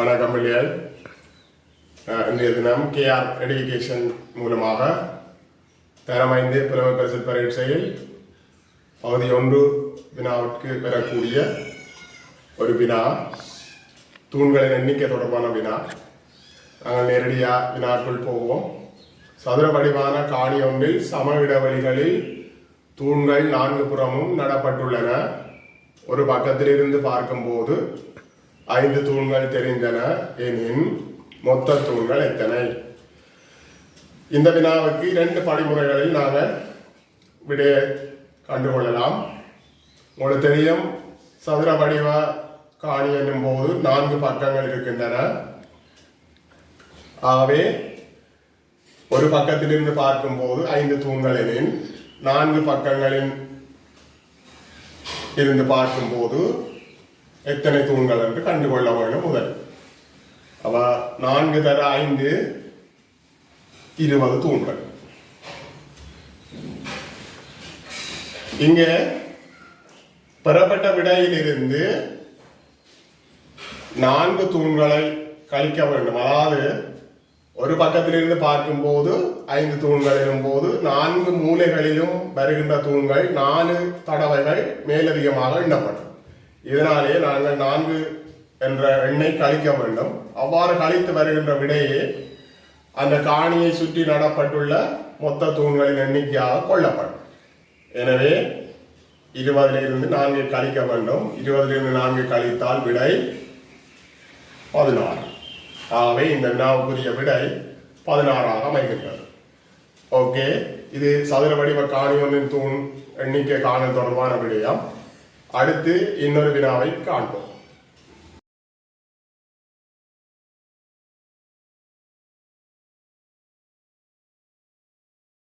வணக்கம் பிள்ளைகள் இன்றைய தினம் கேஆர் எடுகேஷன் மூலமாக தரமைந்து புலமை பரிசல் பரீட்சையில் பகுதி ஒன்று வினாவிற்கு பெறக்கூடிய ஒரு வினா. தூண்களின் எண்ணிக்கை தொடர்பான வினா. நாங்கள் நேரடியாக வினாக்குள் போவோம். சதுர வடிவான காணி ஒன்றில் சம இடைவெளிகளில் தூண்கள் நான்கு புறமும் நடப்பட்டுள்ளன. ஒரு பக்கத்திலிருந்து பார்க்கும்போது ஐந்து தூண்கள் தெரிந்தன எனின் மொத்த தூண்கள் எத்தனை? இந்த வினாவுக்கு இரண்டு படிமுறைகளில் நாங்கள் விடைய கண்டுகொள்ளலாம். உங்களுக்கு தெரியும் சதுர வடிவ காணி என்னும் போது நான்கு பக்கங்கள் இருக்கின்றன. ஆகவே ஒரு பக்கத்திலிருந்து பார்க்கும்போது ஐந்து தூண்களின் நான்கு பக்கங்களின் இருந்து பார்க்கும்போது எத்தனை தூண்கள் என்று கண்டுகொள்ள வேண்டும் முதல். அவ நான்கு தர ஐந்து இருபது தூண்கள். இங்கே பெறப்பட்ட விடையிலிருந்து நான்கு தூண்களை கழிக்க வேண்டும். அதாவது ஒரு பக்கத்திலிருந்து பார்க்கும்போது ஐந்து தூண்கள் போது நான்கு மூலைகளிலும் வருகின்ற தூண்கள் நாலு தடவைகள் மேலதிகமாக எண்ணப்படும். இதனாலே நாங்கள் நான்கு என்ற எண்ணை கழிக்க வேண்டும். அவ்வாறு கழித்து வருகின்ற விடையே அந்த காணியை சுற்றி நடப்பட்டுள்ள மொத்த தூண்களின் எண்ணிக்கையாக கொள்ளப்படும். எனவே இருபதிலிருந்து நான்கு கழிக்க வேண்டும். இருபதிலிருந்து நான்கு கழித்தால் விடை பதினாறு. ஆகவே இந்த வினாவுக்குரிய விடை பதினாறாக அமைகின்றது. ஓகே இது சதுர வடிவ காணி ஒன்றின் தூண் எண்ணிக்கை காணல் தொடர்பான விடயம். அடுத்து இன்னொரு வினாவை காண்போம்.